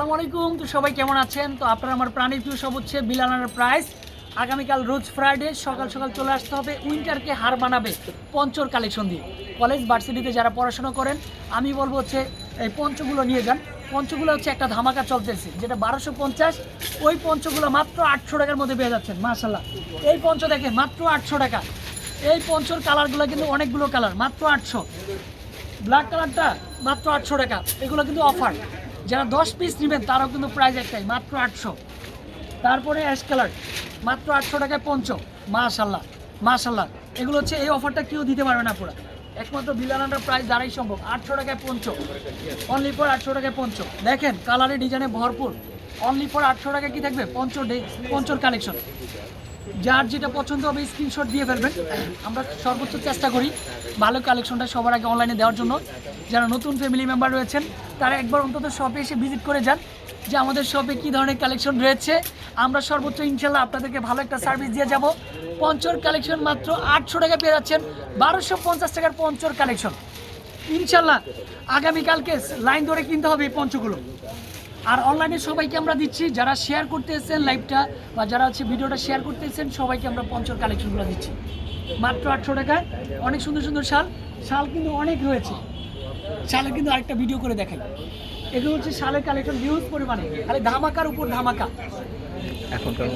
আসসালামু আলাইকুম। তো সবাই কেমন আছেন? তো আপনারা আমার প্রাণীর প্রিয় সব হচ্ছে বিলানার প্রাইস আগামীকাল রোজ ফ্রাইডে সকাল সকাল চলে আসতে হবে। উইন্টারকে হার বানাবে পঞ্চর কালেকশন দিয়ে। কলেজ ভার্সিটিতে যারা পড়াশোনা করেন, আমি বলব হচ্ছে, এই পঞ্চগুলো নিয়ে যান। পঞ্চগুলো হচ্ছে একটা ধামাকা চলতেছে, যেটা বারোশো পঞ্চাশ। ওই পঞ্চগুলো মাত্র আটশো টাকার মধ্যে পেয়ে যাচ্ছেন মাশাল্লাহ এই পঞ্চ দেখেন, মাত্র আটশো টাকা। এই পঞ্চর কালারগুলো কিন্তু অনেকগুলো কালার মাত্র আটশো। ব্ল্যাক কালারটা মাত্র আটশো টাকা। এগুলো কিন্তু অফার যারা দশ পিস নেবেন, তারাও কিন্তু প্রাইস একটাই, মাত্র আটশো। তারপরে অ্যাশ কালার মাত্র আটশো টাকায় পঞ্চ। মাশাল্লাহ মাশাল্লাহ। এগুলো হচ্ছে, এই অফারটা কেউ দিতে পারবে না পুরো। একমাত্র বিলানাটার প্রাইস দাঁড়াই সম্ভব। আটশো টাকায় পঞ্চ। অনলি ফর আটশো টাকায় পঞ্চ। দেখেন কালারে ডিজাইনে ভরপুর। অনলি ফর আটশো টাকা কি থাকবে? পঞ্চ ডে পঞ্চর কালেকশন যার যেটা পছন্দ হবে স্ক্রিনশট দিয়ে ফেলবেন। আমরা সর্বোচ্চ চেষ্টা করি ভালো কালেকশনটা সবার আগে অনলাইনে দেওয়ার জন্য। যারা নতুন ফ্যামিলি মেম্বার রয়েছেন, তারা একবার অন্তত শপে এসে ভিজিট করে যান যে আমাদের শপে কী ধরনের কালেকশন রয়েছে। আমরা সর্বোচ্চ ইনশাল্লাহ আপনাদেরকে ভালো একটা সার্ভিস দিয়ে যাব। পঞ্চর কালেকশন মাত্র আটশো টাকা পেয়ে যাচ্ছেন, বারোশো পঞ্চাশ টাকার পঞ্চর কালেকশন ইনশাল্লাহ আগামীকালকে লাইন ধরে কিনতে হবে এই পঞ্চগুলো। আর অনলাইনে সবাইকে আমরা দিচ্ছি, যারা শেয়ার করতে এসেছেন লাইভটা বা যারা হচ্ছে ভিডিওটা শেয়ার করতে এসেছেন, সবাইকে আমরা পঞ্চর কালেকশনগুলো দিচ্ছি। মাত্র আটশো টাকায়। অনেক সুন্দর সুন্দর শাল। শাল কিন্তু অনেক রয়েছে। শালের কিন্তু আরেকটা ভিডিও করে দেখাই। এগুলো হচ্ছে শালের কালেকশন হিউজ পরিমাণে। খালি ধামাকার উপর ধামাকা। এখনকার